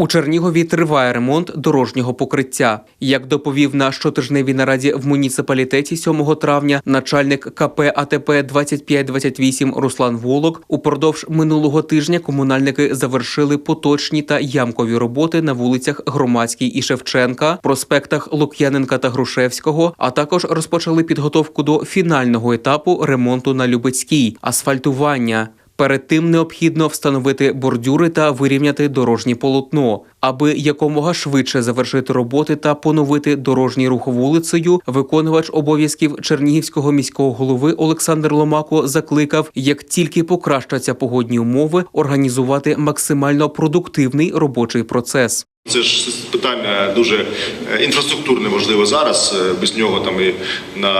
У Чернігові триває ремонт дорожнього покриття. Як доповів на щотижневій нараді в муніципалітеті 7 травня начальник КП АТП 2528 Руслан Волок, упродовж минулого тижня комунальники завершили поточні та ямкові роботи на вулицях Громадській і Шевченка, проспектах Лук'яненка та Грушевського, а також розпочали підготовку до фінального етапу ремонту на Любецькій асфальтування. Перед тим необхідно встановити бордюри та вирівняти дорожнє полотно. Аби якомога швидше завершити роботи та поновити дорожній рух вулицею, виконувач обов'язків Чернігівського міського голови Олександр Ломако закликав, як тільки покращаться погодні умови, організувати максимально продуктивний робочий процес. Це ж питання дуже е, інфраструктурне важливе зараз. Е, Без нього там і на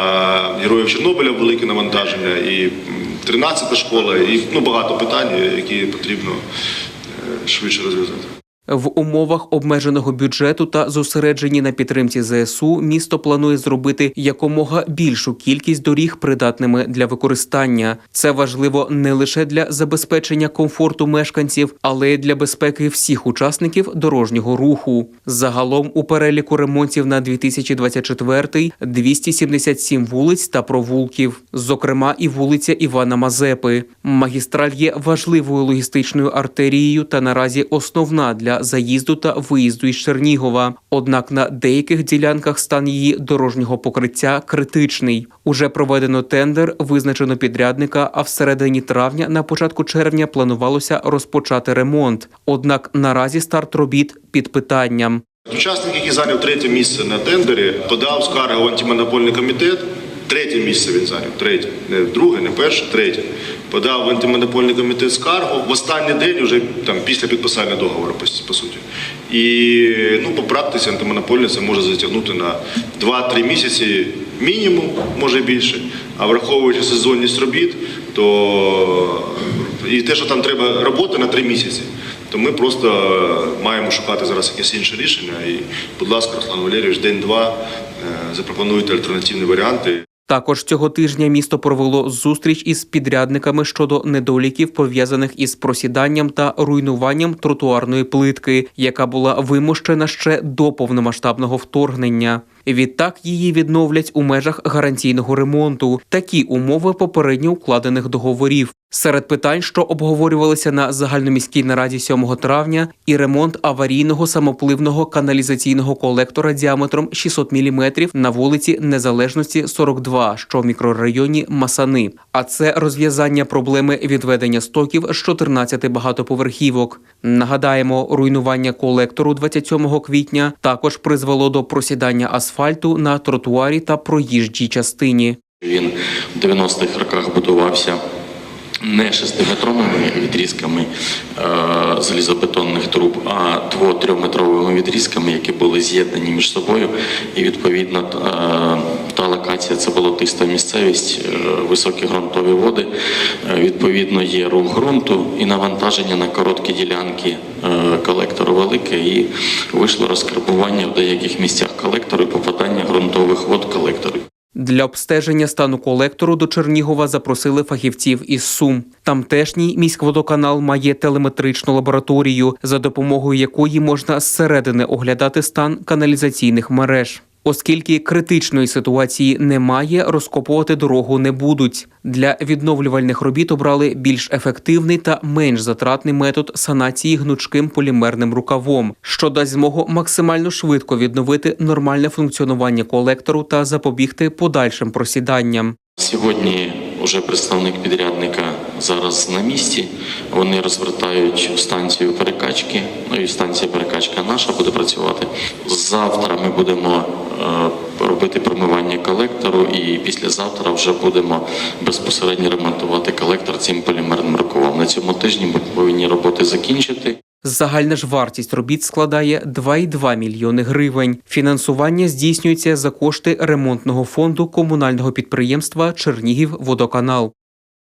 героїв Чорнобиля велике навантаження, і 13-та школа, і ну, багато питань, які потрібно е, швидше розв'язати. В умовах обмеженого бюджету та зосередженні на підтримці ЗСУ місто планує зробити якомога більшу кількість доріг придатними для використання. Це важливо не лише для забезпечення комфорту мешканців, але й для безпеки всіх учасників дорожнього руху. Загалом у переліку ремонтів на 2024 – 277 вулиць та провулків, зокрема і вулиця Івана Мазепи. Магістраль є важливою логістичною артерією та наразі основна для заїзду та виїзду із Чернігова. Однак на деяких ділянках стан її дорожнього покриття критичний. Уже проведено тендер, визначено підрядника. А всередині травня, на початку червня, планувалося розпочати ремонт. Однак наразі старт робіт під питанням. Учасник, який зайняв третє місце на тендері, подав скаргу в антимонопольний комітет. Третє місце він зайняв, третє, не друге, не перше, третє. Подав в антимонопольний комітет скаргу в останній день, вже там після підписання договору, по, по суті. І ну, по практиці антимонопольний це може затягнути на 2-3 місяці мінімум, може більше. А враховуючи сезонність робіт, то і те, що там треба роботи на 3 місяці. То ми просто маємо шукати зараз якесь інше рішення. І, будь ласка, Руслан Валерійович, день-два е, запропонуйте альтернативні варіанти. Також цього тижня місто провело зустріч із підрядниками щодо недоліків, пов'язаних із просіданням та руйнуванням тротуарної плитки, яка була вимущена ще до повномасштабного вторгнення. Відтак її відновлять у межах гарантійного ремонту. Такі умови попередньо укладених договорів. Серед питань, що обговорювалися на загальноміській нараді 7 травня, і ремонт аварійного самопливного каналізаційного колектора діаметром 600 мм на вулиці Незалежності 42, що в мікрорайоні Масани. А це розв'язання проблеми відведення стоків з 14 багатоповерхівок. Нагадаємо, руйнування колектору 27 квітня також призвело до просідання асфальту на тротуарі та проїжджій частині. Він в 90-х роках будувався не шестиметровими відрізками е, залізобетонних труб, а дво-трьохметровими відрізками, які були з'єднані між собою. І відповідно е, та локація це болотиста місцевість, е, високі ґрунтові води. Відповідно, є рух ґрунту і навантаження на короткі ділянки колектору велике, і вийшло розкарбування в деяких місцях колектору і попадання ґрунтових вод колекторів. Для обстеження стану колектору до Чернігова запросили фахівців із Сум. Тамтешній міськводоканал має телеметричну лабораторію, за допомогою якої можна зсередини оглядати стан каналізаційних мереж. Оскільки критичної ситуації немає, розкопувати дорогу не будуть. Для відновлювальних робіт обрали більш ефективний та менш затратний метод санації гнучким полімерним рукавом, що дасть змогу максимально швидко відновити нормальне функціонування колектору та запобігти подальшим просіданням. Сьогодні вже представник підрядника зараз на місці. Вони розвертають станцію перекачки. Ну і станція перекачка наша буде працювати. Завтра ми будемо е, робити промивання колектору, і післязавтра вже будемо безпосередньо ремонтувати колектор цим полімерним рукавом. На цьому тижні ми повинні роботи закінчити. Загальна ж вартість робіт складає 2,2 мільйони гривень. Фінансування здійснюється за кошти ремонтного фонду комунального підприємства Чернігів Водоканал.